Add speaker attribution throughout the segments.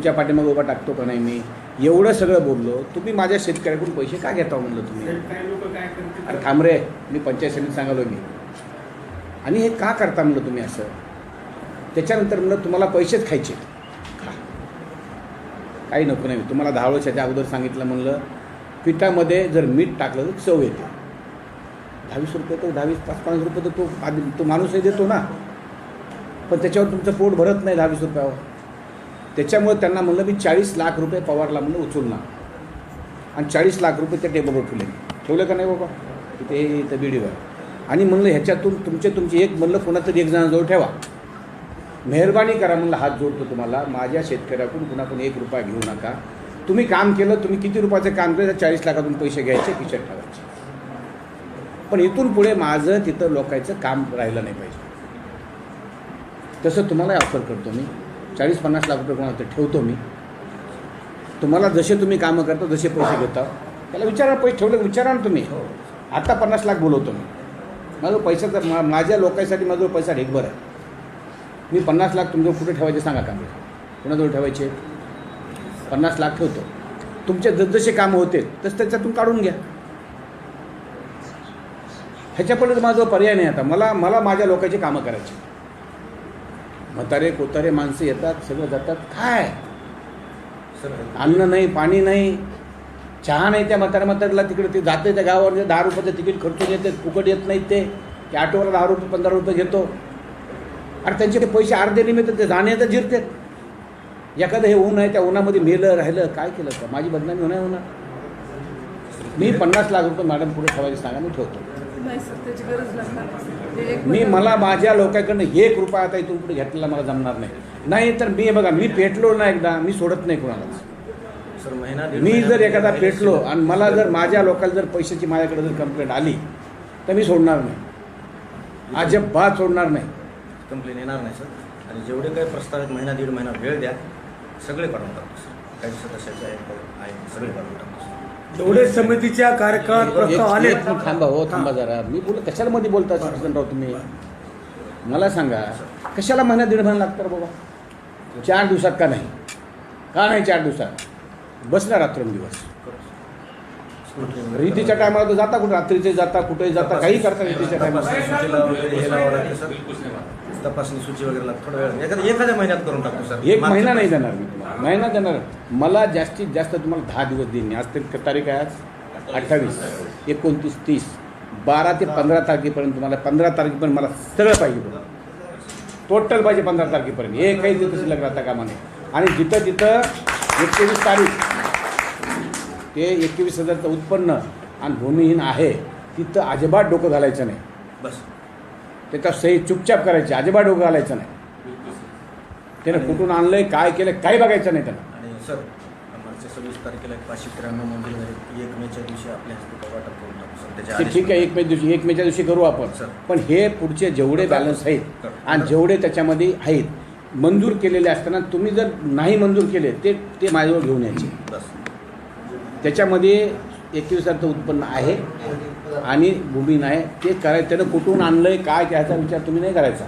Speaker 1: तुमच्या पाठीमागे उभा टाकतो का नाही मी? एवढं सगळं बोललो. तुम्ही माझ्या शेतकऱ्याकडून पैसे का घेता म्हणलं तुम्ही? अरे
Speaker 2: करतात?
Speaker 1: थांब रे मी पंचायत समिती सांगालो मी. आणि हे का करता म्हणलं तुम्ही असं? त्याच्यानंतर म्हणलं तुम्हाला पैसेच खायचे काही नको नाही. तुम्हाला दहा वर्षाच्या अगोदर सांगितलं म्हणलं पिठामध्ये जर मीठ टाकलं तर चव येते. दहावीस रुपये तर दहावीस पाच पन्नास रुपये तर तो आधी तो माणूसही देतो ना. पण त्याच्यावर तुमचं पोट भरत नाही दहावीस रुपयावर. त्याच्यामुळे त्यांना म्हणलं मी चाळीस लाख रुपये पवारला म्हणलं उचलणार. आणि चाळीस लाख रुपये त्या टेबलवर ठेवले. ठेवलं का नाही बाबा? तिथे इथं बिडीवर. आणि म्हणलं ह्याच्यातून तुमचे तुमचे एक म्हणलं कोणातरी एक जणांजवळ ठेवा. मेहरबानी करा म्हणलं हात जोडतो तुम्हाला. माझ्या शेतकऱ्याकडून कुणाकडून एक रुपया घेऊ नका. तुम्ही काम केलं तुम्ही किती रुपयाचं काम केलं तर चाळीस लाखातून पैसे घ्यायचे खिशात ठेवायचे. पण इथून पुढे माझं तिथं लोकांचं काम राहिलं नाही पाहिजे. तसं तुम्हाला ऑफर करतो मी. चाळीस पन्नास लाख रुपये कोणाला तर ठेवतो मी. तुम्हाला जसे तुम्ही कामं करता जसे पैसे घेता. त्याला विचारा पैसे ठेवले विचारा ना तुम्ही. आता पन्नास लाख बोलवतो मी. माझं पैशाचा मा माझ्या लोकांसाठी माझा पैसा ढेकभर आहे. मी पन्नास लाख तुमचं कुठे ठेवायचे सांगा का मी कोणाजवळ ठेवायचे? पन्नास लाख ठेवतो. तुमचे जसजसे कामं होते तसं त्याच्यातून काढून घ्या. ह्याच्यापुढे माझा पर्याय नाही आता. मला मला माझ्या लोकांची कामं करायची. म्हातारे कोतारे माणसं येतात सगळं जातात. काय? अन्न नाही पाणी नाही चहा नाही त्या म्हाताऱ्या म्हाताऱ्याला तिकडे ते जाते त्या गावावर जे दहा रुपयाचं तिकीट खर्चून येते फुकट येत नाहीत ते. ते ऑटोवाला दहा रुपये पंधरा रुपये घेतो. अरे त्यांचे ते पैसे अर्धे निमित्त ते जाणे तर जिरतात. एखादं हे ऊन आहे त्या उन्हामध्ये मेलं राहिलं काय केलं? का माझी बदनामी होणार होणार मी पन्नास लाख रुपये मॅडम पुढे ठेवायचे सांगा मी ठेवतो. मी मला माझ्या लोकांकडनं एक रुपया आता इथून पुढे घेतलेला मला जमणार नाही. नाही तर मी बघा मी पेटलो ना एकदा मी सोडत नाही कोणालाच
Speaker 3: सर महिना दीड
Speaker 1: मी जर एखादा पेटलो आणि मला जर माझ्या लोकांना जर पैशाची माझ्याकडे जर कंप्लेंट आली तर मी सोडणार नाही. अजिबात सोडणार नाही.
Speaker 3: कंप्लेन येणार नाही सर. आणि जेवढे काही प्रस्ताव आहेत महिना दीड महिना वेळ द्या सगळे काढून टाकतो सर. काही सदस्याचे आहेत आहे सगळे काढून टाकतो सर
Speaker 2: जेवढे समितीच्या कार्यकाळात प्रस्ताव आले.
Speaker 1: एक मिनिट थांबा हो थांबा जरा. मी बोल कशाला मध्ये बोलता राव तुम्ही? मला सांगा कशाला महिना दीड महिना लागतं रे बाबा? चार दिवसात का नाही? का नाही चार दिवसात? बसला रात्रंदिवस. रीतीच्या टायमाला तर जाता कुठे? रात्रीचे जाता कुठेही जाता काही करता रीतीच्या टायमाला.
Speaker 3: तपासणी हे सूची वगैरे लागतं थोडा वेळ. एखाद्या महिन्यात करून टाकतो सर.
Speaker 1: एक महिना नाही देणार मी तुम्हाला. महिना देणार. मला जास्तीत जास्त तुम्हाला दहा दिवस देईन. आज तरी तारीख आहे आज? अठ्ठावीस. एकोणतीस तीस. बारा ते पंधरा तारखेपर्यंत तुम्हाला पंधरा तारखेपर्यंत मला सगळं पाहिजे टोटल पाहिजे पंधरा तारखेपर्यंत. एकही दिवस शिल्लक राहता कामा नये. आणि जिथं तिथं एकवीस तारीख ते एकवीस हजारचं उत्पन्न आणि भूमिहीन आहे तिथं अजिबात डोकं घालायचं नाही.
Speaker 3: बस.
Speaker 1: त्याचा सही चुपचाप करायची अजिबात डोकं घालायचं नाही. त्यानं कुठून आणलंय काय केलं काही बघायचं नाही त्यानं
Speaker 3: आणि सर मागच्या सव्वीस तारखेला एक पाचशे त्र्याण्णव मंजूर झाले एक मेच्या दिवशी आपल्या हस्ते वाटप करून टाकू सर. त्याच्या
Speaker 1: ते ठीक आहे एक मे दिवशी एक मेच्या दिवशी करू आपण.
Speaker 3: सर.
Speaker 1: पण हे पुढचे जेवढे बॅलन्स आहेत आणि जेवढे त्याच्यामध्ये आहेत मंजूर केलेले असताना तुम्ही जर नाही मंजूर केले ते ते माझ्याजवळ घेऊन यायचे.
Speaker 3: बस.
Speaker 1: त्याच्यामध्ये एकवीस हजारचं उत्पन्न आहे आणि भूमी नाही. ते करायचं त्यानं कुठून आणलंय काय त्याचा विचार तुम्ही नाही करायचा.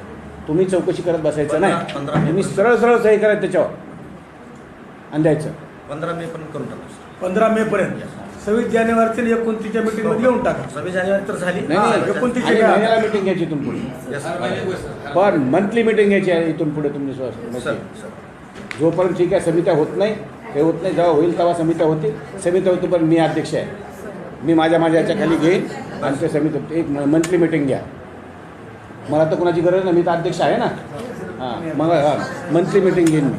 Speaker 1: तुम्ही चौकशी करत बसायचं नाही.
Speaker 3: पंधरा मे
Speaker 1: तुम्ही. सरळ सरळ सही करायचं त्याच्यावर. आणि द्यायचं.
Speaker 3: पंधरा मे पर्यंत करून टाकू.
Speaker 2: पंधरा मे पर्यंत. सव्वीस जानेवारीच्या एकोणतीसच्या मीटिंगमध्ये येऊन टाका.
Speaker 3: सव्वीस जानेवारी तर झाली.
Speaker 1: नाही
Speaker 2: हा, एकोणतीस
Speaker 1: मिटिंग घ्यायची इथून पुढे. पण मंथली मिटिंग घ्यायची आहे इथून पुढे
Speaker 3: सर
Speaker 1: जोपर्यंत ठीक आहे समित्या होत नाही हे होत नाही. जेव्हा होईल तेव्हा समित्या होते समित्या होती पण मी अध्यक्ष आहे. मी माझ्या माझ्या याच्या खाली घेईन आणि ते समिती एक मंथली मिटिंग घ्या. मला तर कोणाची गरज नाही. मी तर अध्यक्ष आहे ना. हां मग हां मंथली मिटिंग घेईन मी.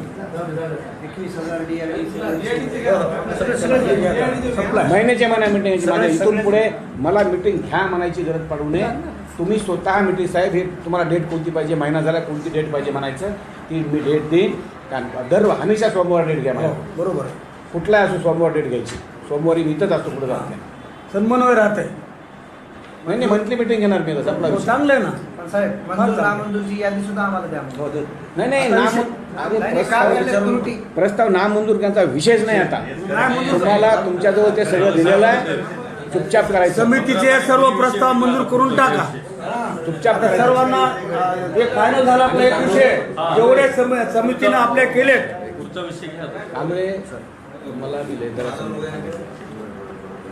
Speaker 1: महिन्याच्या महिन्या मिटिंग माझ्या इथून पुढे मला मिटिंग घ्या म्हणायची गरज पडू नये. तुम्ही स्वतः मिटिंग साहेब हे तुम्हाला डेट कोणती पाहिजे? महिना झाला कोणती डेट पाहिजे म्हणायचं? ती मी डेट देईन. कारण दर हमेशा सोमवार डेट घ्या मला
Speaker 2: हो, बरोबर.
Speaker 1: कुठलाही असो सोमवार डेट घ्यायची. सोमवारी मी इथंच असतो पुढे जात नाही.
Speaker 2: सन्मानवय राहत आहे.
Speaker 1: नाही नाही मंथली मिटिंग घेणार मी आता आपला
Speaker 2: हो,
Speaker 1: विषय.
Speaker 2: चांगलं आहे ना.
Speaker 4: पण साहेब मंजूर नामंजूरची यादी सुद्धा आम्हाला द्या मग.
Speaker 1: हो. नाही नाही
Speaker 2: आता
Speaker 1: नाम
Speaker 2: विषय-
Speaker 1: अरे
Speaker 4: नाही,
Speaker 1: प्रस्ताव
Speaker 4: काय झालं त्रुटी?
Speaker 1: प्रस्ताव नामंजूर त्यांचा विषयच नाही आता. तुम्हाला तुमच्याजवळ ते सगळं दिलेलं आहे. चुपचाप करायचं.
Speaker 2: समितीचे सर्व प्रस्ताव मंजूर करून टाका.
Speaker 1: करायचं
Speaker 2: सर्वांना एक फायनल झाला आपला एक विषय. जेवढे सम- समितीनं आपले केलेत.
Speaker 5: पुढचा विषय घ्या.
Speaker 1: कांबळे मला दिले जरा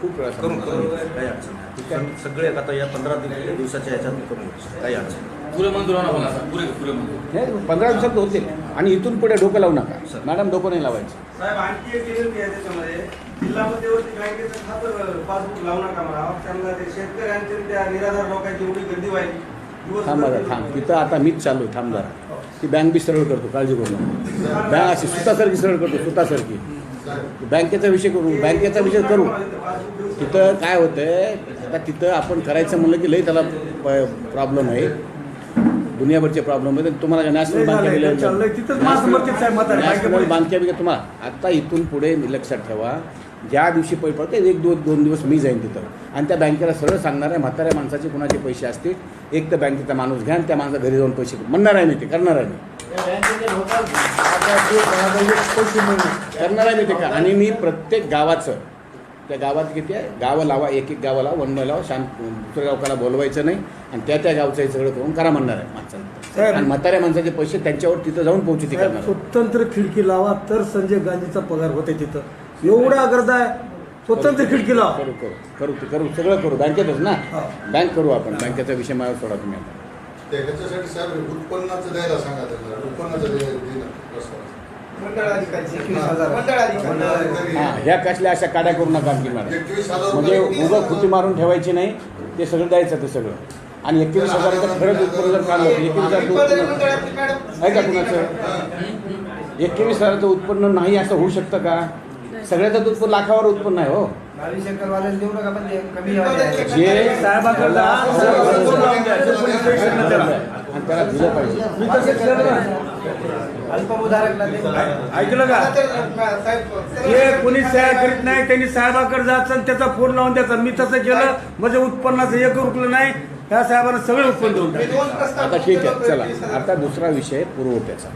Speaker 1: खूप वेळा
Speaker 3: करून. करून. काही अडचण. नाही. सगळे आता या पंधरा दिव- दिवसाच्या ह्याच्यात करून. काही अडचण नाही.
Speaker 5: पुरे मंजूर होणार मला पुरे पुरे मंजूर.
Speaker 1: नाही पंधरा दिवसात होतील. आणि इथून पुढे डोकं लावू नका. मॅडम डोकं नाही लावायचं.
Speaker 6: साहेब आणखी एक विनंती आहे त्याच्यामध्ये. जिल्हा मध्यवर्ती बँकेचं खातं पासबुक लावू नका मला त्यांना ते शेतकऱ्यांचे आणि त्या निराधार लोकांची एवढी गर्दी व्हायची. दिवसभर
Speaker 1: थांब थांब. तिथं आता मीच चालू आहे थांब जरा. ती बँक बी सरळ करतो. काळजी करू नका. बँक अशी सुतासारखी सरळ करतो. सुतासारखी. बँकेचा विषय करू बँकेचा विषय करू. तिथं काय होतंय आता तिथं आपण करायचं म्हणलं की लई त्याला प्रॉब्लेम आहे. दुनियाभरचे प्रॉब्लेम आहे तुम्हाला नॅशनल
Speaker 2: म्हातारे
Speaker 1: नॅशनल
Speaker 2: बँकेमध्ये.
Speaker 1: बँके बिके तुम्हाला आता इथून पुढे लक्षात ठेवा. ज्या दिवशी पैसे पडते एक दोन दोन दिवस मी जाईन तिथं. आणि त्या बँकेला सरळ सांगणार आहे म्हाताऱ्या माणसाचे कुणाचे पैसे असतील एक तर बँकेचा माणूस घ्या आणि त्या माणसा घरी जाऊन पैसे. म्हणणार आहे मी ते करणार आहे मी. करणार आहे मी ते का आणि मी प्रत्येक गावाचं त्या गावात किती आहे? गावं लावा एक एक गावं लावा वन लावा शांत दुसऱ्या गावकाला बोलवायचं नाही आणि त्या त्या गावचं हे सगळं करून करा म्हणणार आहे माणसांना आणि म्हाताऱ्या माणसाचे पैसे त्यांच्यावर तिथं जाऊन पोहोचू ते
Speaker 2: साहेब,
Speaker 1: करणार.
Speaker 2: स्वतंत्र खिडकी लावा तर संजय गांधीचा पगार होते तिथं. एवढा गरजा आहे. स्वतंत्र खिडकी लावा.
Speaker 1: करू करू करू ते करू सगळं करू. बँकेतच ना. बँक करू आपण. बँकेचा विषय मला सोडा तुम्ही आता.
Speaker 7: त्याच्यासाठी साहेब उत्पन्नाचं द्यायला सांगा त्यांना उत्पन्नाचं
Speaker 4: हजार.
Speaker 1: हां ह्या कसल्या अशा काड्या करू नका आणखी मॅडम.
Speaker 7: हजार
Speaker 1: म्हणजे उगं खुटी मारून ठेवायची नाही ते सगळं द्यायचं ते सगळं. आणि एकवीस हजाराचं खरंच उत्पन्न जर काढलं एकवीस
Speaker 4: मॅडम.
Speaker 1: आहे का कुणाचं? एकवीस हजाराचं उत्पन्न नाही असं होऊ शकतं का? सगळ्याचं उत्पन्न लाखावर उत्पन्न आहे हो. जे
Speaker 2: त्याला
Speaker 1: दिलं पाहिजे.
Speaker 2: ऐकलं का? जे कोणी सह्या करीत नाही त्यांनी साहेबाकडे जायचं आणि त्याचा फोन लावून द्यायचा. मी तसं केलं म्हणजे उत्पन्नाचं एक रुपलं नाही त्या साहेबांना सगळे उत्पन्न देऊन.
Speaker 1: आता ठीक आहे चला. आता दुसरा विषय पुरवठ्याचा.